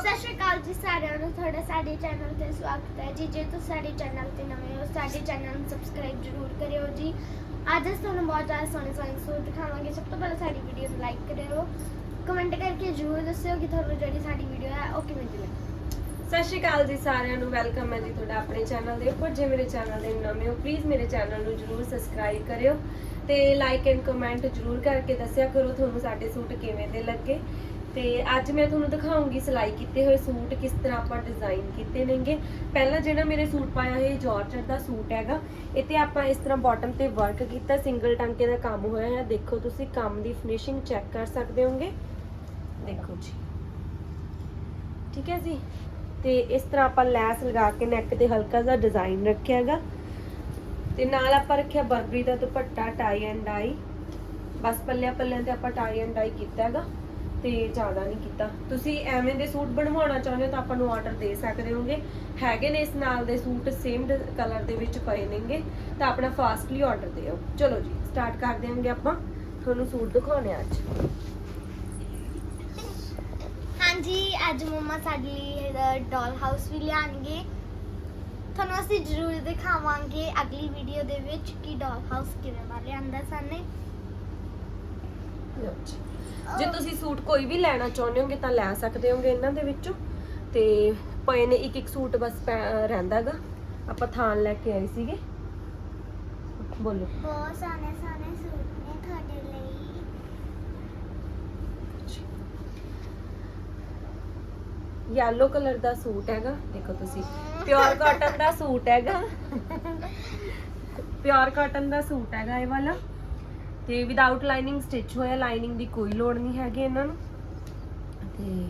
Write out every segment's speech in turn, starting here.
ਸਤਿ ਸ਼੍ਰੀ ਅਕਾਲ ਜੀ ਸਾਰਿਆਂ ਨੂੰ, ਤੁਹਾਡਾ ਸਾਡੇ ਚੈਨਲ ਤੇ ਸਵਾਗਤ ਹੈ ਜੀ। ਜੇ ਤੁਸੀਂ ਸਾਡੇ ਚੈਨਲ ਤੇ ਨਵੇਂ ਹੋ, ਸਾਡੇ ਚੈਨਲ ਨੂੰ ਸਬਸਕ੍ਰਾਈਬ ਜ਼ਰੂਰ ਕਰਿਓ ਜੀ। ਅੱਜ ਅਸੀਂ ਤੁਹਾਨੂੰ ਬਹੁਤ ਜ਼ਿਆਦਾ ਸੋਹਣੇ ਸੋਹਣੇ ਸੂਟ ਦਿਖਾਵਾਂਗੇ। ਸਭ ਤੋਂ ਪਹਿਲਾਂ ਸਾਡੀ ਵੀਡੀਓ ਨੂੰ ਲਾਈਕ ਕਰਿਓ। ਕਮੈਂਟ ਕਰਕੇ ਜ਼ਰੂਰ ਦੱਸਿਓ ਕਿ ਤੁਹਾਨੂੰ ਜਿਹੜੀ ਸਾਡੀ ਵੀਡੀਓ ਹੈ, ਉਹ ਕਿਵੇਂ ਦੀ ਲੱਗੀ। ਸਤਿ ਸ਼੍ਰੀ ਅਕਾਲ ਜੀ ਸਾਰਿਆਂ ਨੂੰ। ਵੈਲਕਮ ਹੈ ਜੀ ਤੁਹਾਡਾ ਆਪਣੇ ਚੈਨਲ ਦੇ ਉੱਪਰ। ਜੇ ਮੇਰੇ ਚੈਨਲ ਦੇ ਨਵੇਂ ਹੋ ਪਲੀਜ਼ ਮੇਰੇ ਚੈਨਲ ਨੂੰ ਜਰੂਰ ਸਬਸਕ੍ਰਾਈਬ ਕਰਿਓ ਤੇ ਲਾਈਕ ਐਂਡ ਕਮੈਂਟ ਜਰੂਰ ਕਰਕੇ ਦੱਸਿਆ ਕਰੋ ਤੁਹਾਨੂੰ ਸਾਡੇ ਸੂਟ ਕਿਵੇਂ ਦੇ ਲੱਗੇ। ਤੇ ਅੱਜ ਮੈਂ ਤੁਹਾਨੂੰ ਦਿਖਾਉਂਗੀ ਸਿਲਾਈ ਕੀਤੇ ਹੋਏ ਸੂਟ, ਕਿਸ ਤਰ੍ਹਾਂ ਆਪਾਂ ਡਿਜ਼ਾਈਨ ਕੀਤੇ ਨੇਗੇ। ਪਹਿਲਾਂ ਜਿਹੜਾ ਮੇਰੇ ਸੂਟ ਪਾਇਆ ਇਹ ਜਾਰਜਟ ਦਾ ਸੂਟ ਹੈਗਾ। ਇੱਥੇ ਆਪਾਂ ਇਸ ਤਰ੍ਹਾਂ ਬਾਟਮ ਤੇ ਵਰਕ ਕੀਤਾ ਸਿੰਗਲ ਟਾਂਕੇ ਦਾ ਕੰਮ ਹੋਇਆ ਹੈ। ਦੇਖੋ ਤੁਸੀਂ ਕੰਮ ਦੀ ਫਿਨਿਸ਼ਿੰਗ ਚੈੱਕ ਕਰ ਸਕਦੇ ਹੋਗੇ। ਦੇਖੋ ਜੀ। ਠੀਕ ਹੈ ਜੀ? ਤੇ ਇਸ ਤਰ੍ਹਾਂ ਆਪਾਂ ਲੈਸ ਲਗਾ ਕੇ ਨੈਕ ਤੇ ਹਲਕਾ ਜਿਹਾ ਡਿਜ਼ਾਈਨ ਰੱਖਿਆ ਹੈਗਾ। ਤੇ ਨਾਲ ਆਪਾਂ ਰੱਖਿਆ ਬਰਬਰੀ ਦਾ ਦੁਪੱਟਾ ਟਾਈ ਐਂਡ ਡਾਈ ਬਸ ਪੱਲਿਆਂ ਪੱਲਿਆਂ ਤੇ ਆਪਾਂ ਟਾਈ ਐਂਡ ਡਾਈ ਕੀਤਾ ਹੈਗਾ। ਤੇ ਜ਼ਿਆਦਾ ਨਹੀਂ ਕੀਤਾ। ਤੁਸੀਂ ਐਵੇਂ ਦੇ ਸੂਟ ਬਣਵਾਉਣਾ ਚਾਹੁੰਦੇ ਹੋ ਤਾਂ ਆਪਾਂ ਨੂੰ ਆਰਡਰ ਦੇ ਸਕਦੇ ਹੋਗੇ। ਹੈਗੇ ਨੇ ਇਸ ਨਾਲ ਦੇ ਸੂਟ ਸੇਮ ਕਲਰ ਦੇ ਵਿੱਚ ਪਏ ਨੇਗੇ। ਤਾਂ ਆਪਣਾ ਫਾਸਟਲੀ ਆਰਡਰ ਦਿਓ। ਚਲੋ ਜੀ ਸਟਾਰਟ ਕਰ ਦਿਆਂਗੇ ਆਪਾਂ। ਤੁਹਾਨੂੰ ਸੂਟ ਦਿਖਾਉਣੇ ਅੱਜ। ਹਾਂਜੀ ਅੱਜ ਮੰਮਾ ਸਾਡੇ ਲਈ ਡਾਲ ਹਾਊਸ ਵੀ ਲਿਆਣਗੇ। ਤੁਹਾਨੂੰ ਅਸੀਂ ਜ਼ਰੂਰ ਦਿਖਾਵਾਂਗੇ ਅਗਲੀ ਵੀਡੀਓ ਦੇ ਵਿੱਚ ਕਿ ਡਾਲ ਹਾਊਸ ਕਿਵੇਂ ਦਾ ਲਿਆਂਦਾ ਸਾਨੇ ਲਓ ਜੀ। ਜੇ ਤੁਸੀਂ ਸੂਟ ਕੋਈ ਵੀ ਲੈਣਾ ਚਾਹੁੰਦੇ ਹੋਗੇ ਤਾਂ ਲੈ ਸਕਦੇ ਹੋਗੇ ਇਹਨਾਂ ਦੇ ਵਿੱਚੋਂ। ਤੇ ਪਏ ਨੇ ਇੱਕ ਇੱਕ ਸੂਟ ਬਸ ਰਹਿੰਦਾਗਾ। ਆਪਾਂ ਥਾਨ ਲੈ ਕੇ ਆਏ ਸੀਗੇ। ਬੋਲੋ। ਬਹੁਤ ਸੋਹਣੇ ਸੋਹਣੇ ਸੂਟ ਨੇ ਤੁਹਾਡੇ ਲਈ। ਯੈਲੋ ਕਲਰ ਦਾ ਸੂਟ ਹੈਗਾ। ਦੇਖੋ ਤੁਸੀਂ। ਪਿਓਰ ਕਾਟਨ ਦਾ ਸੂਟ ਹੈਗਾ। ਪਿਓਰ ਕਾਟਨ ਦਾ ਸੂਟ ਹੈਗਾ ਇਹ ਵਾਲਾ। ਤੇ ਵਿਦਆਊਟ ਲਾਈਨਿੰਗ ਸਟਿਚ ਹੋਇਆ ਲਾਈਨਿੰਗ ਦੀ ਕੋਈ ਲੋੜ ਨਹੀਂ ਹੈਗੀ ਇਹਨਾਂ ਨੂੰ। ਤੇ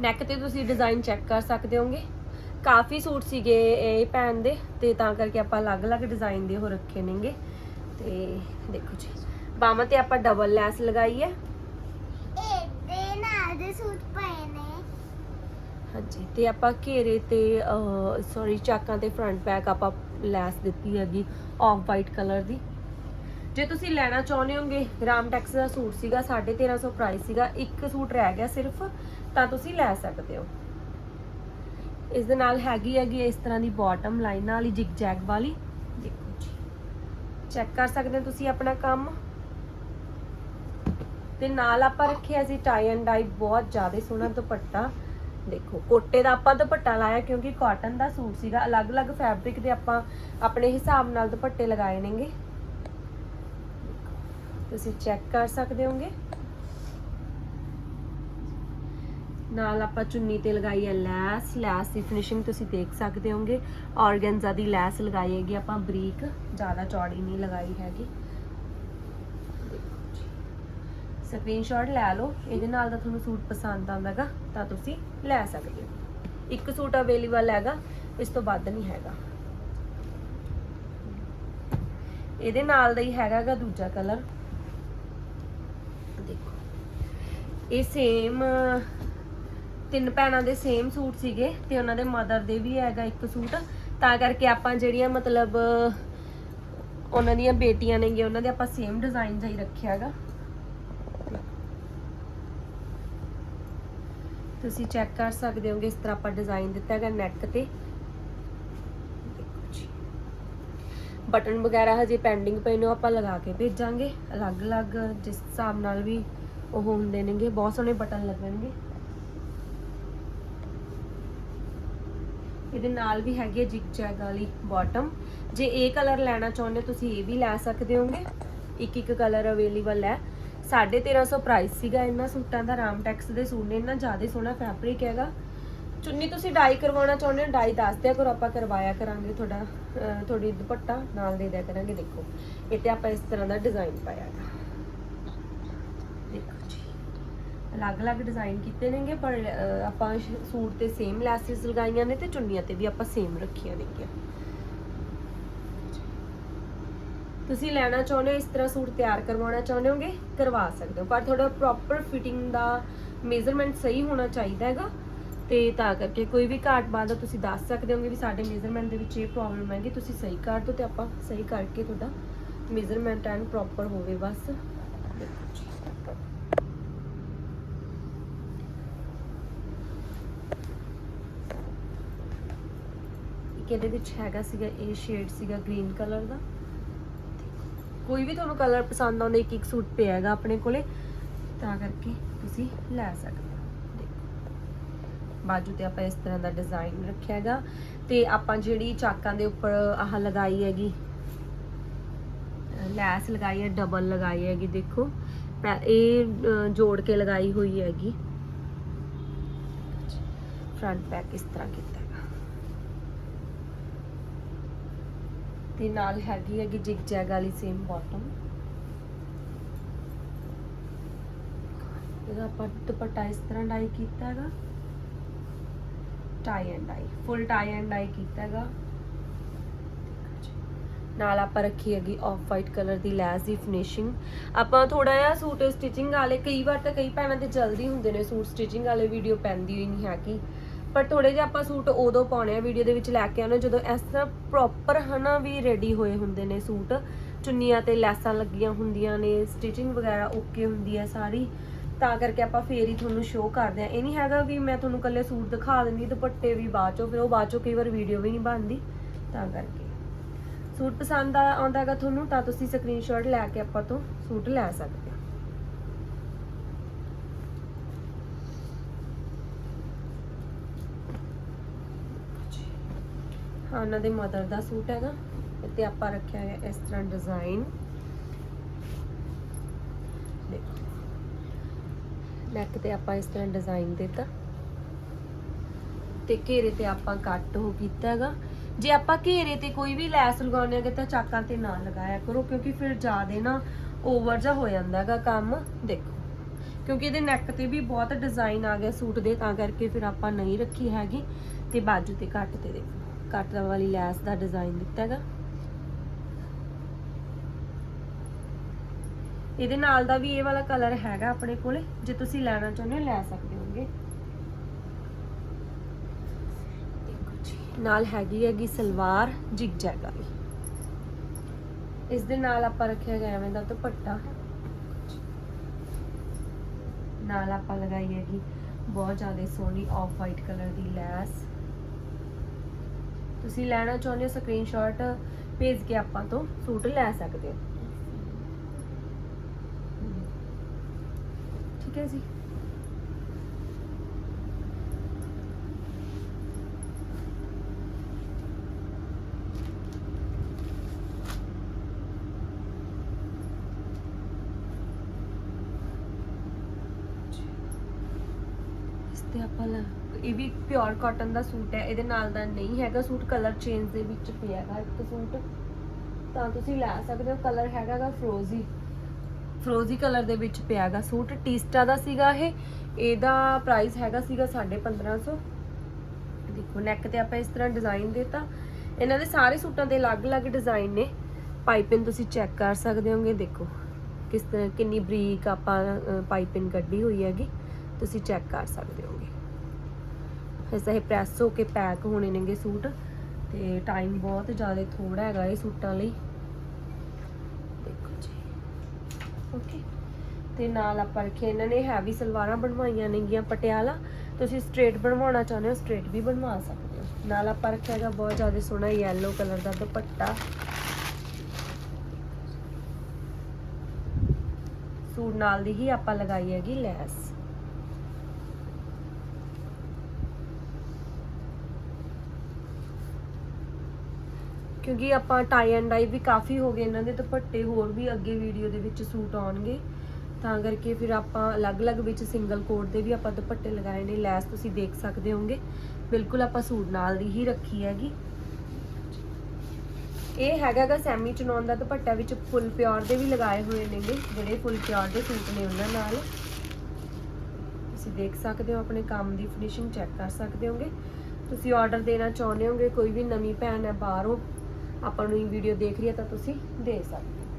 ਨੈਕ ਤੇ ਤੁਸੀਂ ਡਿਜ਼ਾਈਨ ਚੈੱਕ ਕਰ ਸਕਦੇ ਹੋਗੇ। ਕਾਫੀ ਸੂਟ ਸੀਗੇ ਇਹ ਭੈਣ ਦੇ ਤੇ ਤਾਂ ਕਰਕੇ ਆਪਾਂ ਅਲੱਗ-ਅਲੱਗ ਡਿਜ਼ਾਈਨ ਦੇ ਉਹ ਰੱਖੇ ਨੇਗੇ। ਤੇ ਦੇਖੋ ਜੀ ਬਾਹਾਂ ਤੇ ਆਪਾਂ ਡਬਲ ਲੈਸ ਲਗਾਈ ਹੈ। ਇਹਦੇ ਨਾਲ ਦੇ ਸੂਟ ਪਏ ਨੇ। ਹਾਂਜੀ ਤੇ ਆਪਾਂ ਘੇਰੇ ਤੇ ਸੌਰੀ ਚਾਕਾਂ ਤੇ ਫਰੰਟ ਬੈਕ ਆਪਾਂ ਲੈਸ ਦਿੱਤੀ ਹੈਗੀ ਆਫ ਵਾਈਟ ਕਲਰ ਦੀ। ਜੇ ਤੁਸੀਂ ਲੈਣਾ ਚਾਹੁੰਦੇ ਹੋਗੇ, ਰਾਮ ਟੈਕਸ ਦਾ ਸੂਟ ਸੀਗਾ 1350 ਪ੍ਰਾਈਸ ਸੀਗਾ, ਇੱਕ ਸੂਟ ਰਹਿ ਗਿਆ ਸਿਰਫ, ਤਾਂ ਤੁਸੀਂ ਲੈ ਸਕਦੇ ਹੋ। ਇਸ ਦੇ ਨਾਲ ਹੈਗੀ ਹੈਗੀ ਇਸ ਤਰ੍ਹਾਂ ਦੀ ਬਾਟਮ ਲਾਈਨ ਵਾਲੀ ਜਿਗ ਜੈਗ ਵਾਲੀ। ਦੇਖੋ ਜੀ। ਚੈੱਕ ਕਰ ਸਕਦੇ ਹੋ ਤੁਸੀਂ ਆਪਣਾ ਕੰਮ। ਤੇ ਨਾਲ ਆਪਾਂ ਰੱਖਿਆ ਸੀ ਟਾਈ ਐਂਡ ਡਾਈ ਬਹੁਤ ਜ਼ਿਆਦਾ ਸੋਹਣਾ ਦੁਪੱਟਾ। ਦੇਖੋ, ਕੋਟੇ ਦਾ ਆਪਾਂ ਦੁਪੱਟਾ ਲਾਇਆ ਕਿਉਂਕਿ ਕਾਟਨ ਦਾ ਸੂਟ ਸੀਗਾ। ਅਲੱਗ-ਅਲੱਗ ਫੈਬਰਿਕ ਦੇ ਆਪਾਂ ਆਪਣੇ ਹਿਸਾਬ ਨਾਲ ਦੁਪੱਟੇ ਲਗਾਏ ਨੇਗੇ। ਤੁਸੀਂ ਚੈੱਕ ਕਰ ਸਕਦੇ ਹੋਗੇ ਨਾਲ ਆਪਾਂ ਚੁੰਨੀ ਤੇ ਲਗਾਈ ਹੈ ਲੈਸ। ਲੈਸ ਦੀ ਫਿਨਿਸ਼ਿੰਗ ਤੁਸੀਂ ਦੇਖ ਸਕਦੇ ਹੋਗੇ ਆਰਗੈਂਜ਼ਾ ਦੀ ਲੈਸ ਲਗਾਈ ਹੈਗੀ, ਆਪਾਂ ਬਰੀਕ, ਜ਼ਿਆਦਾ ਚੌੜੀ ਨਹੀਂ ਲਗਾਈ ਹੈਗੀ। ਸਕਰੀਨਸ਼ਾਟ ਲੈ ਲਓ, ਇਹਦੇ ਨਾਲ ਦਾ ਤੁਹਾਨੂੰ ਸੂਟ ਪਸੰਦ ਆਉਂਦਾਗਾ, ਤਾਂ ਤੁਸੀਂ ਲੈ ਸਕਦੇ ਹੋ। ਇੱਕ ਸੂਟ ਅਵੇਲੇਬਲ ਹੈਗਾ, ਇਸ ਤੋਂ ਵੱਧ ਨਹੀਂ ਹੈਗਾ। ਇਹਦੇ ਨਾਲ ਦਾ ਹੀ ਹੈਗਾਗਾ ਦੂਜਾ ਕਲਰ ਦੇਖੋ ਇਹ ਸੇਮ ਤਿੰਨ ਭੈਣਾਂ ਦੇ ਸੇਮ ਸੂਟ ਸੀਗੇ ਤੇ ਉਹਨਾਂ ਦੇ ਮਦਰ ਦੇ ਵੀ ਹੈਗਾ ਇੱਕ ਸੂਟ ਤਾਂ ਕਰਕੇ ਆਪਾਂ ਜਿਹੜੀਆਂ ਮਤਲਬ, ਉਹਨਾਂ ਦੀਆਂ ਬੇਟੀਆਂ ਨੇਗੇ ਉਹਨਾਂ ਦੇ ਆਪਾਂ ਸੇਮ ਡਿਜ਼ਾਈਨ ਜਿਹਾ ਰੱਖਿਆਗਾ ਤੁਸੀਂ ਚੈੱਕ ਕਰ ਸਕਦੇ ਹੋਗੇ, ਇਸ ਤਰ੍ਹਾਂ ਆਪਾਂ ਡਿਜ਼ਾਈਨ ਦਿੱਤਾ ਹੈਗਾ ਨੈਕ ਤੇ। ਬਟਨ ਵਗੈਰਾ ਹਜੇ ਪੈਂਡਿੰਗ ਪਏ ਨੇ ਆਪਾਂ ਲਗਾ ਕੇ ਭੇਜਾਂਗੇ। ਅਲੱਗ-ਅਲੱਗ ਜਿਸ ਹਿਸਾਬ ਨਾਲ ਵੀ ਉਹ ਹੁੰਦੇ ਨੇਗੇ ਬਹੁਤ ਸੋਹਣੇ ਬਟਨ ਲੱਗਣਗੇ। ਇਹਦੇ ਨਾਲ ਵੀ ਹੈਗੀ ਹੈ ਵਾਲੀ ਬਾਟਮ ਜੇ ਇਹ ਕਲਰ ਲੈਣਾ ਚਾਹੁੰਦੇ ਤੁਸੀਂ ਇਹ ਵੀ ਲੈ ਸਕਦੇ ਹੋਗੇ। ਇੱਕ ਇੱਕ ਕਲਰ ਅਵੇਲੇਬਲ ਹੈ। 1350 ਪ੍ਰਾਈਸ ਸੀਗਾ ਇਹਨਾਂ ਸੂਟਾਂ ਦਾ ਰਾਮ ਟੈਕਸ ਦੇ ਸੂਟ ਨੇ। ਇਹਨਾਂ ਜ਼ਿਆਦਾ ਸੋਹਣਾ ਫੈਬਰਿਕ ਹੈਗਾ। ਚੁੰਨੀ ਤੁਸੀਂ ਡਾਈ ਕਰਵਾਉਣਾ ਚਾਹੁੰਦੇ ਹੋ ਡਾਈ ਦੱਸ ਦਿਆ ਕਰੋ ਆਪਾਂ ਕਰਵਾਇਆ ਕਰਾਂਗੇ ਤੁਹਾਡਾ ਅਹ, ਤੁਹਾਡੀ ਦੁਪੱਟਾ। ਨਾਲ ਦੇ ਦਿਆ ਕਰਾਂਗੇ ਦੇਖੋ। ਇਹ ਤੇ ਆਪਾਂ ਇਸ ਤਰ੍ਹਾਂ ਦਾ ਡਿਜ਼ਾਈਨ ਪਾਇਆ ਹੈ ਦੇਖੋ ਜੀ। ਅਲੱਗ-ਅਲੱਗ ਡਿਜ਼ਾਈਨ ਕੀਤੇ ਨੇਗੇ, ਪਰ ਆਪਾਂ ਸੂਟ ਤੇ ਸੇਮ ਲੈਸਸ ਲਗਾਈਆਂ ਨੇ ਤੇ ਚੁੰਨੀਆਂ ਤੇ ਵੀ ਆਪਾਂ ਸੇਮ ਰੱਖੀਆਂ ਨੇਗੀਆਂ। ਤੁਸੀਂ ਲੈਣਾ ਚਾਹੁੰਦੇ ਹੋ, ਇਸ ਤਰ੍ਹਾਂ ਸੂਟ ਤਿਆਰ ਕਰਵਾਉਣਾ ਚਾਹੁੰਦੇ ਹੋਗੇ, ਕਰਵਾ ਸਕਦੇ ਹੋ। ਪਰ ਤੁਹਾਡਾ ਪ੍ਰੋਪਰ ਫਿਟਿੰਗ ਦਾ ਮੇਜ਼ਰਮੈਂਟ ਸਹੀ ਹੋਣਾ ਚਾਹੀਦਾ ਹੈਗਾ। ਤੇ ਤਾਂ ਕਰਕੇ ਕੋਈ ਵੀ ਘਾਟ ਬਾਤ ਤੁਸੀਂ ਦੱਸ ਸਕਦੇ ਹੋਗੇ ਵੀ ਸਾਡੇ ਮੇਜ਼ਰਮੈਂਟ ਦੇ ਵਿੱਚ ਇਹ ਪ੍ਰੋਬਲਮ ਹੈਗੀ, ਤੁਸੀਂ ਸਹੀ ਕਰ ਦਿਓ ਤੇ ਆਪਾਂ ਸਹੀ ਕਰਕੇ ਤੁਹਾਡਾ ਮੇਜ਼ਰਮੈਂਟ ਐਂਡ ਪ੍ਰੋਪਰ ਹੋਵੇ ਬਸ। ਦੇਖੋ ਜੀ। ਇੱਕ ਇਹਦੇ ਵਿੱਚ ਹੈਗਾ ਸੀਗਾ ਇਹ ਸ਼ੇਡ ਸੀਗਾ ਗ੍ਰੀਨ ਕਲਰ ਦਾ। ਕੋਈ ਵੀ ਤੁਹਾਨੂੰ ਕਲਰ ਪਸੰਦ ਆਉਂਦਾ, ਇੱਕ ਇੱਕ ਸੂਟ ਪਿਆ ਹੈਗਾ ਆਪਣੇ ਕੋਲੇ, ਤਾਂ ਕਰਕੇ ਤੁਸੀਂ ਲੈ ਸਕਦੇ ਬਾਜੂ ਤੇ ਆਪਾਂ ਇਸ ਤਰ੍ਹਾਂ ਦਾ ਡਿਜ਼ਾਈਨ ਰੱਖਿਆ ਹੈਗਾ। ਤੇ ਆਪਾਂ ਜਿਹੜੀ ਚਾਕਾਂ ਦੇ ਉੱਪਰ ਆਹ ਲਗਾਈ ਹੈਗੀ, ਲੈਸ ਲਗਾਈ ਹੈ ਡਬਲ ਲਗਾਈ ਹੈਗੀ, ਦੇਖੋ। ਇਹ ਜੋੜ ਕੇ ਲਗਾਈ ਹੋਈ ਹੈਗੀ। ਫਰੰਟ ਬੈਕ ਇਸ ਤਰ੍ਹਾਂ ਕੀਤਾ ਹੈਗਾ ਤੇ ਨਾਲ ਹੈਗੀ ਹੈਗੀ ਜਿਗ ਜੈਗ ਵਾਲੀ ਸੇਮ ਬਾਟਮ ਇਹਦਾ ਆਪਾਂ ਦੁਪੱਟਾ ਇਸ ਤਰ੍ਹਾਂ ਡਾਈ ਕੀਤਾ ਹੈਗਾ। Tie and dye full tie and dye ਕੀਤਾ ਹੈਗਾ। ਨਾਲ ਆਪਾਂ ਰੱਖੀ ਹੈਗੀ ਆਫ ਵਾਈਟ ਕਲਰ ਦੀ ਲੈਸ ਦੀ ਫਿਨਿਸ਼ਿੰਗ ਆਪਾਂ ਥੋੜਾ ਜਿਹਾ ਸੂਟ ਸਟਿਚਿੰਗ ਵਾਲੇ ਕਈ ਵਾਰ ਤਾਂ ਕਈ ਭੈਣਾਂ ਦੇ ਜਲਦੀ ਹੁੰਦੇ ਨੇ ਸੂਟ ਸਟਿਚਿੰਗ ਵਾਲੇ ਵੀਡੀਓ ਪੈਂਦੀ ਹੋਈ ਨਹੀਂ ਹੈਗੀ। ਪਰ ਥੋੜੇ ਜਿਹਾ ਆਪਾਂ ਸੂਟ ਉਦੋਂ ਪਾਉਣੇ ਆ ਵੀਡੀਓ ਦੇ ਵਿੱਚ ਲੈ ਕੇ ਆਉਣਾ ਜਦੋਂ ਇਸ ਤਰ੍ਹਾਂ ਪ੍ਰੋਪਰ ਹਨਾ ਵੀ ਰੈਡੀ ਹੋਏ ਹੁੰਦੇ ਨੇ ਸੂਟ। ਚੁੰਨੀਆਂ ਤੇ ਲੈਸਾਂ ਲੱਗੀਆਂ ਹੁੰਦੀਆਂ ਨੇ ਸਟਿਚਿੰਗ ਵਗੈਰਾ ਓਕੇ ਹੁੰਦੀ ਹੈ ਸਾਰੀ। ਤਾਂ ਕਰਕੇ ਆਪਾਂ ਫੇਰ ਹੀ ਤੁਹਾਨੂੰ ਸ਼ੋਅ ਕਰਦੇ ਆ। ਇਹ ਨਹੀਂ ਹੈਗਾ ਵੀ ਮੈਂ ਤੁਹਾਨੂੰ ਕੱਲੇ ਸੂਟ ਦਿਖਾ ਦਿੰਦੀ, ਦੁਪੱਟੇ ਵੀ ਬਾਅਦ ਚੋਂ, ਫਿਰ ਉਹ ਬਾਅਦ ਚੋਂ ਕਈ ਵਾਰ ਵੀਡੀਓ ਵੀ ਨਹੀਂ ਬਣਦੀ। ਤਾਂ ਕਰਕੇ। ਸੂਟ ਪਸੰਦ ਆ- ਆਉਂਦਾ ਹੈਗਾ ਤੁਹਾਨੂੰ, ਤਾਂ ਤੁਸੀਂ ਸਕਰੀਨਸ਼ਾਟ ਲੈ ਕੇ ਆਪਾਂ ਤੋਂ ਸੂਟ ਲੈ ਸਕਦੇ ਉਹਨਾਂ ਦੇ ਮਦਰ ਦਾ ਸੂਟ ਹੈਗਾ ਤੇ ਆਪਾਂ ਰੱਖਿਆ ਹੈ ਇਸ ਤਰ੍ਹਾਂ ਡਿਜ਼ਾਈਨ ਨੈਕ ਤੇ ਆਪਾਂ ਇਸ ਤਰ੍ਹਾਂ ਡਿਜ਼ਾਈਨ ਦਿੱਤਾ। ਤੇ ਘੇਰੇ ਤੇ ਆਪਾਂ ਕੱਟ ਹੋ ਕੀਤਾ ਹੈਗਾ। ਜੇ ਆਪਾਂ ਘੇਰੇ ਤੇ ਕੋਈ ਵੀ ਲੈਸ ਲਗਾਉਣੇ ਹੈਗੇ ਤਾਂ ਚਾਕਾਂ ਤੇ ਨਾ ਲਗਾਇਆ ਕਰੋ, ਕਿਉਂਕਿ ਫਿਰ ਜ਼ਿਆਦੇ ਨਾ ਓਵਰ ਜਾ ਹੋ ਜਾਂਦਾ ਹੈਗਾ ਕੰਮ। ਦੇਖੋ। ਕਿਉਂਕਿ ਇਹਦੇ ਨੈਕ ਤੇ ਵੀ ਬਹੁਤ ਡਿਜ਼ਾਈਨ ਆ ਗਿਆ ਸੂਟ ਦੇ, ਤਾਂ ਕਰਕੇ ਫਿਰ ਆਪਾਂ ਨਹੀਂ ਰੱਖੀ ਹੈਗੀ। ਤੇ ਬਾਜੂ ਤੇ ਕੱਟ ਤੇ ਦੇਖੋ। ਕੱਟ ਵਾਲੀ ਲੈਸ ਦਾ ਡਿਜ਼ਾਈਨ ਦਿੱਤਾ ਹੈਗਾ। ਇਹਦੇ ਨਾਲ ਦਾ ਵੀ ਇਹ ਵਾਲਾ ਕਲਰ ਹੈਗਾ ਆਪਣੇ ਕੋਲੇ, ਜੇ ਤੁਸੀਂ ਲੈਣਾ ਚਾਹੁੰਦੇ ਹੋ, ਲੈ ਸਕਦੇ ਹੋਗੇ ਨਾਲ ਹੈਗੀ ਹੈਗੀ ਸਲਵਾਰ ਜਿਗ ਜੈਗ ਵਾਲੀ। ਇਸ ਦੇ ਨਾਲ ਆਪਾਂ ਰੱਖਿਆ ਗਿਆ ਐਵੇਂ ਦਾ ਦੁਪੱਟਾ। ਨਾਲ ਆਪਾਂ ਲਗਾਈ ਹੈਗੀ ਬਹੁਤ ਜ਼ਿਆਦਾ ਸੋਹਣੀ ਆਫ ਵਾਈਟ ਕਲਰ ਦੀ ਲੈਸ। ਤੁਸੀਂ ਲੈਣਾ ਚਾਹੁੰਦੇ ਹੋ ਸਕਰੀਨਸ਼ਾਟ ਭੇਜ ਕੇ ਆਪਾਂ ਤੋਂ ਸੂਟ ਲੈ ਸਕਦੇ ਹੋ। ਠੀਕ ਹੈ ਜੀ। ਤੇ ਆਪਾਂ ਲੈ ਇਹ ਵੀ ਪਿਓਰ ਕਾਟਨ ਦਾ ਸੂਟ ਹੈ, ਇਹਦੇ ਨਾਲ ਦਾ ਨਹੀਂ ਹੈਗਾ ਸੂਟ ਕਲਰ ਚੇਂਜ ਦੇ ਵਿੱਚ ਪਿਆ ਹੈਗਾ ਇੱਕ ਸੂਟ। ਤਾਂ ਤੁਸੀਂ ਲੈ ਸਕਦੇ ਹੋ ਕਲਰ ਹੈਗਾਗਾ ਫਰੋਜ਼ੀ ਫਰੋਜ਼ੀ ਕਲਰ ਦੇ ਵਿੱਚ ਪਿਆ ਹੈਗਾ ਸੂਟ। ਟੀਸਟਾ ਦਾ ਸੀਗਾ ਇਹ, ਇਹਦਾ ਪ੍ਰਾਈਸ ਹੈਗਾ ਸੀਗਾ 1550 ਦੇਖੋ ਨੈਕ ਤੇ ਆਪਾਂ ਇਸ ਤਰ੍ਹਾਂ ਡਿਜ਼ਾਈਨ ਦਿੱਤਾ। ਇਹਨਾਂ ਦੇ ਸਾਰੇ ਸੂਟਾਂ ਦੇ ਅਲੱਗ-ਅਲੱਗ ਡਿਜ਼ਾਈਨ ਨੇ। ਪਾਈਪਿੰਗ ਤੁਸੀਂ ਚੈੱਕ ਕਰ ਸਕਦੇ ਹੋਗੇ, ਦੇਖੋ ਕਿਸ ਤਰ੍ਹਾਂ ਕਿੰਨੀ ਬਰੀਕ ਆਪਾਂ ਪਾਈਪਿੰਗ ਕੱਢੀ ਹੋਈ ਹੈਗੀ। ਤੁਸੀਂ ਚੈੱਕ ਕਰ ਸਕਦੇ ਹੋ ਇਸ ਤਰ੍ਹਾਂ ਇਹ ਪ੍ਰੈਸ ਹੋ ਕੇ ਪੈਕ ਹੋਣੇ ਨੇਗੇ ਸੂਟ ਤੇ ਟਾਈਮ ਬਹੁਤ ਜ਼ਿਆਦਾ ਥੋੜਾ ਹੈਗਾ ਇਹ ਸੂਟਾਂ ਲਈ। ਦੇਖੋ ਜੀ। ਓਕੇ ਤੇ ਨਾਲ ਆਪਾਂ ਰੱਖੇ ਇਹਨਾਂ ਨੇ ਹੈਵੀ ਸਲਵਾਰਾਂ ਬਣਵਾਈਆਂ ਨੇਗੀਆਂ ਪਟਿਆਲਾ। ਤੁਸੀਂ ਸਟ੍ਰੇਟ ਬਣਵਾਉਣਾ ਚਾਹੁੰਦੇ ਹੋ ਸਟ੍ਰੇਟ ਵੀ ਬਣਵਾ ਸਕਦੇ ਹੋ। ਨਾਲ ਆਪਾਂ ਰੱਖਿਆ ਹੈਗਾ ਬਹੁਤ ਜ਼ਿਆਦਾ ਸੋਹਣਾ ਯੈਲੋ ਕਲਰ ਦਾ ਦੁਪੱਟਾ। ਸੂਟ ਨਾਲ ਦੀ ਹੀ ਆਪਾਂ ਲਗਾਈ ਹੈਗੀ ਲੈਸ। ਕਿਉਂਕਿ ਆਪਾਂ ਟਾਈ ਐਂਡ ਡਾਈ ਵੀ ਕਾਫੀ ਹੋ ਗਏ ਇਹਨਾਂ ਦੇ ਦੁਪੱਟੇ, ਹੋਰ ਵੀ ਅੱਗੇ ਵੀਡੀਓ ਦੇ ਵਿੱਚ ਸੂਟ ਆਉਣਗੇ। ਤਾਂ ਕਰਕੇ ਫਿਰ ਆਪਾਂ ਅਲੱਗ-ਅਲੱਗ ਵਿੱਚ ਸਿੰਗਲ ਕੋਟ ਦੇ ਵੀ ਆਪਾਂ ਦੁਪੱਟੇ ਲਗਾਏ ਨੇ, ਲੈਸ ਤੁਸੀਂ ਦੇਖ ਸਕਦੇ ਹੋਗੇ ਬਿਲਕੁਲ ਆਪਾਂ ਸੂਟ ਨਾਲ ਦੀ ਹੀ ਰੱਖੀ ਹੈਗੀ। ਇਹ ਹੈਗਾਗਾ ਸੈਮੀ ਚਨੌਨ ਦਾ ਦੁਪੱਟਾ ਵਿੱਚ ਫੁੱਲ ਪਿਓਰ ਦੇ ਵੀ ਲਗਾਏ ਹੋਏ ਨੇਗੇ, ਜਿਹੜੇ ਫੁੱਲ ਪਿਓਰ ਦੇ ਸੂਟ ਨੇ ਉਹਨਾਂ ਨਾਲ। ਤੁਸੀਂ ਦੇਖ ਸਕਦੇ ਹੋ, ਆਪਣੇ ਕੰਮ ਦੀ ਫਿਨਿਸ਼ਿੰਗ ਚੈੱਕ ਕਰ ਸਕਦੇ ਹੋਗੇ ਤੁਸੀਂ ਆਰਡਰ ਦੇਣਾ ਚਾਹੁੰਦੇ ਹੋਗੇ ਕੋਈ ਵੀ ਨਵੀਂ ਭੈਣ ਹੈ ਬਾਹਰੋਂ ਆਪਾਂ ਨੂੰ ਇਹ ਵੀਡੀਓ ਦੇਖ ਰਹੀ ਹੈ ਤਾਂ ਤੁਸੀਂ ਦੇ ਸਕਦੇ ਹੋ।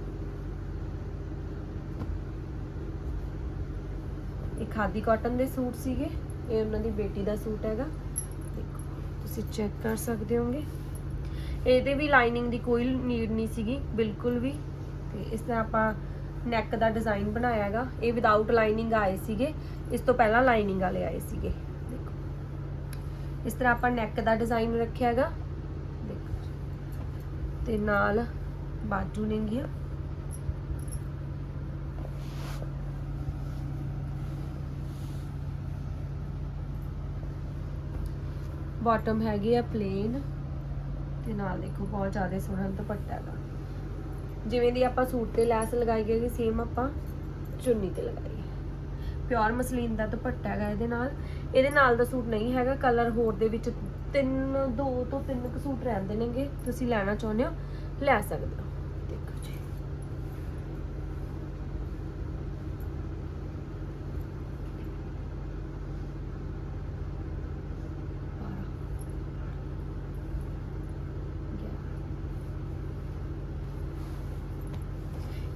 ਇਹ ਖਾਦੀ ਕਾਟਨ ਦੇ ਸੂਟ ਸੀਗੇ। ਇਹ ਉਹਨਾਂ ਦੀ ਬੇਟੀ ਦਾ ਸੂਟ ਹੈਗਾ। ਦੇਖੋ, ਤੁਸੀਂ ਚੈੱਕ ਕਰ ਸਕਦੇ ਹੋਗੇ ਇਹਦੇ ਵੀ ਲਾਈਨਿੰਗ ਦੀ ਕੋਈ ਨੀਡ ਨਹੀਂ ਸੀਗੀ, ਬਿਲਕੁਲ ਵੀ। ਤੇ ਇਸ ਤਰ੍ਹਾਂ ਆਪਾਂ ਨੈਕ ਦਾ ਡਿਜ਼ਾਈਨ ਬਣਾਇਆ ਹੈਗਾ। ਇਹ ਵਿਦਆਊਟ ਲਾਈਨਿੰਗ ਆਏ ਸੀਗੇ। ਇਸ ਤੋਂ ਪਹਿਲਾਂ ਲਾਈਨਿੰਗ ਵਾਲੇ ਆਏ ਸੀਗੇ। ਦੇਖੋ। ਇਸ ਤਰ੍ਹਾਂ ਆਪਾਂ ਨੈਕ ਦਾ ਡਿਜ਼ਾਈਨ ਰੱਖਿਆ ਹੈਗਾ। ਤੇ ਨਾਲ ਬਾਜੂ ਨੇਗੀਆਂ ਬਾਟਮ ਹੈਗੀ ਆ ਪਲੇਨ ਤੇ ਨਾਲ ਦੇਖੋ ਬਹੁਤ ਜ਼ਿਆਦਾ ਸੋਹਣਾ ਦੁਪੱਟਾ ਹੈਗਾ। ਜਿਵੇਂ ਦੀ ਆਪਾਂ ਸੂਟ ਤੇ ਲੈਸ ਲਗਾਈ ਗਈ ਸੇਮ ਆਪਾਂ ਚੁੰਨੀ ਤੇ ਲਗਾਈ ਪਿਓਰ ਮਸਲੀਨ ਦਾ ਦੁਪੱਟਾ ਹੈਗਾ ਇਹਦੇ ਨਾਲ। ਇਹਦੇ ਨਾਲ ਦਾ ਸੂਟ ਨਹੀਂ ਹੈਗਾ ਕਲਰ ਹੋਰ ਦੇ ਵਿੱਚ ਤਿੰਨ, ਦੋ ਤੋਂ ਤਿੰਨ ਕੁ ਸੂਟ ਰਹਿੰਦੇ ਨੇਗੇ, ਤੁਸੀਂ ਲੈਣਾ ਚਾਹੁੰਦੇ ਹੋ, ਲੈ ਸਕਦੇ ਹੋ। ਦੇਖੋ ਜੀ।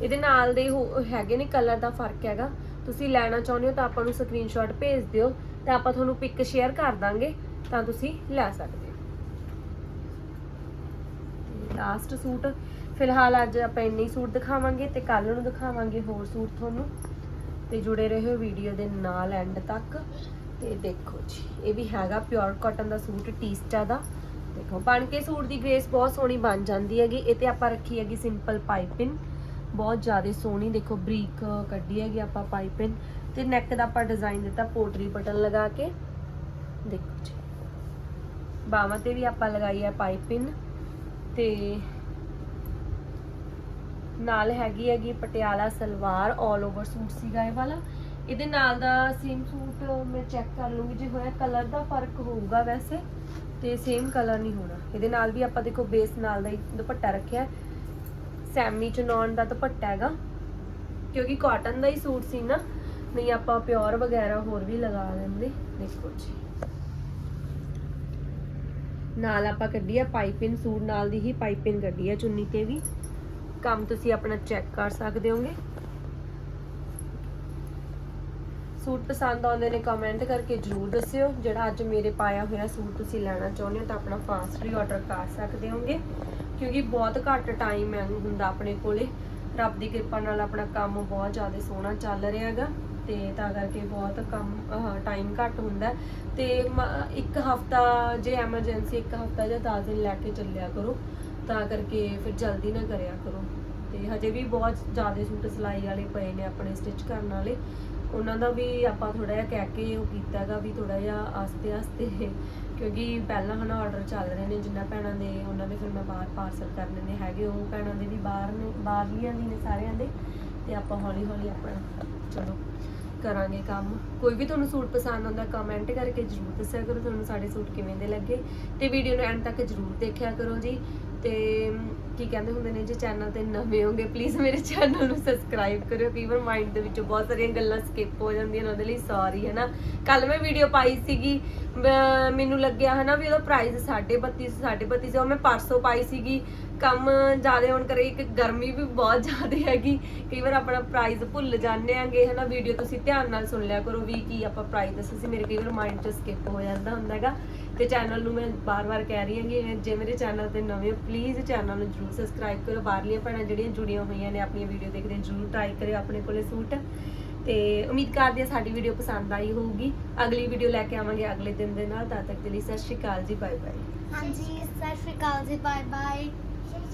ਇਹਦੇ ਨਾਲ ਦੇ ਹੋ- ਹੈਗੇ ਨੇ ਕਲਰ ਦਾ ਫ਼ਰਕ ਹੈਗਾ। ਤੁਸੀਂ ਲੈਣਾ ਚਾਹੁੰਦੇ ਹੋ ਤਾਂ ਆਪਾਂ ਨੂੰ ਸਕਰੀਨਸ਼ਾਟ ਭੇਜ ਦਿਓ, ਤੇ ਆਪਾਂ ਤੁਹਾਨੂੰ ਪਿਕ ਸ਼ੇਅਰ ਕਰ ਦਾਂਗੇ। ਤਾਂ ਤੁਸੀਂ ਲੈ ਸਕਦੇ ਹੋ। ਲਾਸਟ ਸੂਟ ਫਿਲਹਾਲ ਅੱਜ ਆਪਾਂ ਇੰਨੇ ਸੂਟ ਦਿਖਾਵਾਂਗੇ ਤੇ ਕੱਲ ਨੂੰ ਦਿਖਾਵਾਂਗੇ ਹੋਰ ਸੂਟ ਤੁਹਾਨੂੰ। ਤੇ ਜੁੜੇ ਰਹੋ ਵੀਡੀਓ ਦੇ ਨਾਲ ਐਂਡ ਤੱਕ। ਤੇ ਦੇਖੋ ਜੀ, ਇਹ ਵੀ ਹੈਗਾ ਪਿਓਰ ਕਾਟਨ ਦਾ ਸੂਟ ਟੀਸਟਾ ਦਾ। ਦੇਖੋ, ਬਣ ਕੇ ਸੂਟ ਦੀ ਗ੍ਰੇਸ ਬਹੁਤ ਸੋਹਣੀ ਬਣ ਜਾਂਦੀ ਹੈਗੀ। ਇਹ ਤੇ ਆਪਾਂ ਰੱਖੀ ਹੈਗੀ ਸਿੰਪਲ ਪਾਈਪਿੰਗ ਬਹੁਤ ਜ਼ਿਆਦਾ ਸੋਹਣੀ, ਦੇਖੋ ਬਰੀਕ ਕੱਢੀ ਹੈਗੀ ਆਪਾਂ ਪਾਈਪਿੰਗ ਤੇ ਨੈਕ ਦਾ ਆਪਾਂ ਡਿਜ਼ਾਈਨ ਦਿੱਤਾ, ਪੋਟਰੀ ਬਟਨ ਲਗਾ ਕੇ। ਦੇਖੋ ਜੀ ਬਾਹਾਂ ਤੇ ਵੀ ਆਪਾਂ ਲਗਾਈ ਹੈ ਪਾਈਪਿੰਗ ਤੇ ਨਾਲ ਹੈਗੀ ਹੈਗੀ ਪਟਿਆਲਾ ਸਲਵਾਰ 올 ਓਵਰ ਸੂਟ ਸੀਗਾ ਇਹ ਵਾਲਾ। ਇਹਦੇ ਨਾਲ ਦਾ ਸੇਮ ਸੂਟ ਮੈਂ ਚੈੱਕ ਕਰ ਲੂੰਗੀ ਜੇ ਹੋਇਆ ਕਲਰ ਦਾ ਫ਼ਰਕ ਹੋਊਗਾ ਵੈਸੇ, ਤੇ ਸੇਮ ਕਲਰ ਨਹੀਂ ਹੋਣਾ। ਇਹਦੇ ਨਾਲ ਵੀ ਆਪਾਂ ਦੇਖੋ ਬੇਸ ਨਾਲ ਦਾ ਹੀ ਦੁਪੱਟਾ ਰੱਖਿਆ ਸੈਮੀ ਚਨੌਨ ਦਾ ਦੁਪੱਟਾ ਹੈਗਾ, ਕਿਉਂਕਿ ਕਾਟਨ ਦਾ ਹੀ ਸੂਟ ਸੀ ਨਾ, ਨਹੀਂ ਆਪਾਂ ਪਿਓਰ ਵਗੈਰਾ ਹੋਰ ਵੀ ਲਗਾ ਲੈਂਦੇ। ਦੇਖੋ ਜੀ। ਨਾਲ ਆਪਾਂ ਕੱਢੀ ਆ ਪਾਈਪਿੰਗ ਸੂਟ ਨਾਲ ਦੀ ਹੀ ਪਾਈਪਿੰਗ ਕੱਢੀ ਆ ਚੁੰਨੀ ਤੇ ਵੀ। ਕੰਮ ਤੁਸੀਂ ਆਪਣਾ ਚੈੱਕ ਕਰ ਸਕਦੇ ਹੋਗੇ। ਸੂਟ ਪਸੰਦ ਆਉਂਦੇ ਨੇ ਕਮੈਂਟ ਕਰਕੇ ਜਰੂਰ ਦੱਸਿਓ। ਜਿਹੜਾ ਅੱਜ ਮੇਰੇ ਪਾਇਆ ਹੋਇਆ ਸੂਟ ਤੁਸੀਂ ਲੈਣਾ ਚਾਹੁੰਦੇ ਹੋ ਤਾਂ ਆਪਣਾ ਫਾਸਟ ਵੀ ਆਰਡਰ ਕਰ ਸਕਦੇ ਹੋਗੇ। ਕਿਉਂਕਿ ਬਹੁਤ ਘੱਟ ਟਾਈਮ ਹੈ ਹੁੰਦਾ ਆਪਣੇ ਕੋਲੇ। ਰੱਬ ਦੀ ਕਿਰਪਾ ਨਾਲ ਆਪਣਾ ਕੰਮ ਬਹੁਤ ਜ਼ਿਆਦਾ ਸੋਹਣਾ ਚੱਲ ਰਿਹਾ ਹੈਗਾ। ਤੇ ਤਾਂ ਕਰਕੇ ਬਹੁਤ ਕੰਮ ਟਾਈਮ ਘੱਟ ਹੁੰਦਾ ਹੈ। ਤੇ ਮ- ਇੱਕ ਹਫਤਾ ਜੇ ਐਮਰਜੈਂਸੀ ਇੱਕ ਹਫਤਾ ਜਾਂ 10 ਦਿਨ ਲੈ ਕੇ ਚੱਲਿਆ ਕਰੋ, ਤਾਂ ਕਰਕੇ ਫਿਰ ਜਲਦੀ ਨਾ ਕਰਿਆ ਕਰੋ। ਤੇ ਹਜੇ ਵੀ ਬਹੁਤ ਜ਼ਿਆਦਾ ਸੂਟ ਸਿਲਾਈ ਵਾਲੇ ਪਏ ਨੇ ਆਪਣੇ ਸਟਿਚ ਕਰਨ ਵਾਲੇ। ਉਹਨਾਂ ਦਾ ਵੀ ਆਪਾਂ ਥੋੜਾ ਜਿਹਾ ਕਹਿ ਕੇ ਉਹ ਕੀਤਾ ਹੈਗਾ ਵੀ ਥੋੜਾ ਜਿਹਾ ਆਸਤੇ ਆਸਤੇ, ਕਿਉਂਕਿ ਪਹਿਲਾਂ ਹਨਾ ਆਰਡਰ ਚੱਲ ਰਹੇ ਨੇ, ਜਿੰਨਾ ਭੈਣਾਂ ਦੇ ਉਹਨਾਂ ਦੇ ਫਿਰ ਮੈਂ ਬਾਹਰ ਪਾਰਸਲ ਕਰਨੇ ਨੇ ਹੈਗੇ ਉਹ ਭੈਣਾਂ ਦੇ ਵੀ ਬਾਹਰ ਨੇ, ਬਾਹਰਲੀਆਂ ਦੀ ਨੇ ਸਾਰਿਆਂ ਦੇ। ਤੇ ਆਪਾਂ ਹੌਲੀ ਹੌਲੀ ਆਪਣਾ, ਚਲੋ। ਕਰਾਂਗੇ ਕੰਮ। ਕੋਈ ਵੀ ਤੁਹਾਨੂੰ ਸੂਟ ਪਸੰਦ ਆਉਂਦਾ ਕਮੈਂਟ ਕਰਕੇ ਜਰੂਰ ਦੱਸਿਆ ਕਰੋ ਤੁਹਾਨੂੰ ਸਾਡੇ ਸੂਟ ਕਿਵੇਂ ਦੇ ਲੱਗੇ। ਤੇ ਵੀਡੀਓ ਨੂੰ ਐਂਡ ਤੱਕ ਜਰੂਰ ਦੇਖਿਆ ਕਰੋ ਜੀ। ਤੇ ਕੀ ਕਹਿੰਦੇ ਹੁੰਦੇ ਨੇ ਜੇ ਚੈਨਲ ਤੇ ਨਵੇਂ ਹੋਗੇ ਪਲੀਜ਼ ਮੇਰੇ ਚੈਨਲ ਨੂੰ ਸਬਸਕ੍ਰਾਈਬ ਕਰਿਓ। ਕਈ ਵਾਰ ਮਾਈਂਡ ਦੇ ਵਿੱਚੋਂ ਬਹੁਤ ਸਾਰੀਆਂ ਗੱਲਾਂ ਸਕਿਪ ਹੋ ਜਾਂਦੀਆਂ ਨੇ, ਉਹਦੇ ਲਈ ਸੌਰੀ ਹੈ ਨਾ ਕੱਲ ਮੈਂ ਵੀਡੀਓ ਪਾਈ ਸੀਗੀ। ਮੈਨੂੰ ਲੱਗਿਆ ਹੈ ਨਾ ਵੀ ਉਹਦਾ ਪ੍ਰਾਈਸ 3250 3250 ਸੀ, ਉਹ ਮੈਂ ਪਰਸੋਂ ਪਾਈ ਸੀਗੀ। ਕੰਮ ਜ਼ਿਆਦਾ ਹੋਣ ਕਰੇ ਇੱਕ ਗਰਮੀ ਵੀ ਬਹੁਤ ਜ਼ਿਆਦਾ ਹੈਗੀ। ਕਈ ਵਾਰ ਆਪਣਾ ਪ੍ਰਾਈਜ਼ ਭੁੱਲ ਜਾਂਦੇ ਆਂਗੇ ਹੈ ਵੀਡੀਓ ਤੁਸੀਂ ਧਿਆਨ ਨਾਲ ਸੁਣ ਲਿਆ ਕਰੋ ਵੀ ਕੀ ਆਪਾਂ ਪ੍ਰਾਈਸ ਦੱਸੇ ਸੀ। ਮੇਰੇ ਕਈ ਵਾਰ ਮਾਈਂਡ 'ਚ ਸਕਿਪ ਹੋ ਜਾਂਦਾ ਹੁੰਦਾ ਤੇ ਚੈਨਲ ਨੂੰ ਮੈਂ ਬਾਰ-ਬਾਰ ਕਹਿ ਰਹੀ ਹਾਂ ਕਿ ਜੇ ਮੇਰੇ ਚੈਨਲ ਤੇ ਨਵੇਂ ਹੋ ਪਲੀਜ਼ ਚੈਨਲ ਨੂੰ ਜਰੂਰ ਸਬਸਕ੍ਰਾਈਬ ਕਰੋ। ਬਾਹਰਲੀਆਂ ਭੈਣਾਂ ਜਿਹੜੀਆਂ ਜੁੜੀਆਂ ਹੋਈਆਂ ਨੇ, ਆਪਣੀਆਂ ਵੀਡੀਓ ਦੇਖਦੇ ਜਰੂਰ ਟਰਾਈ ਕਰਿਓ ਆਪਣੇ ਕੋਲੇ ਸੂਟ। ਤੇ ਉਮੀਦ ਕਰਦੇ ਹਾਂ ਸਾਡੀ ਵੀਡੀਓ ਪਸੰਦ ਆਈ ਹੋਊਗੀ। ਅਗਲੀ ਵੀਡੀਓ ਲੈ ਕੇ ਆਵਾਂਗੇ ਅਗਲੇ ਦਿਨ ਦੇ ਨਾਲ। ਤਦ ਤੱਕ ਦੇ ਲਈ ਸਤਿ ਸ਼੍ਰੀ ਅਕਾਲ ਜੀ ਬਾਏ ਬਾਏ ਹਾਂਜੀ, ਸਤਿ ਸ਼੍ਰੀ ਅਕਾਲ ਜੀ ਬਾਏ ਬਾਏ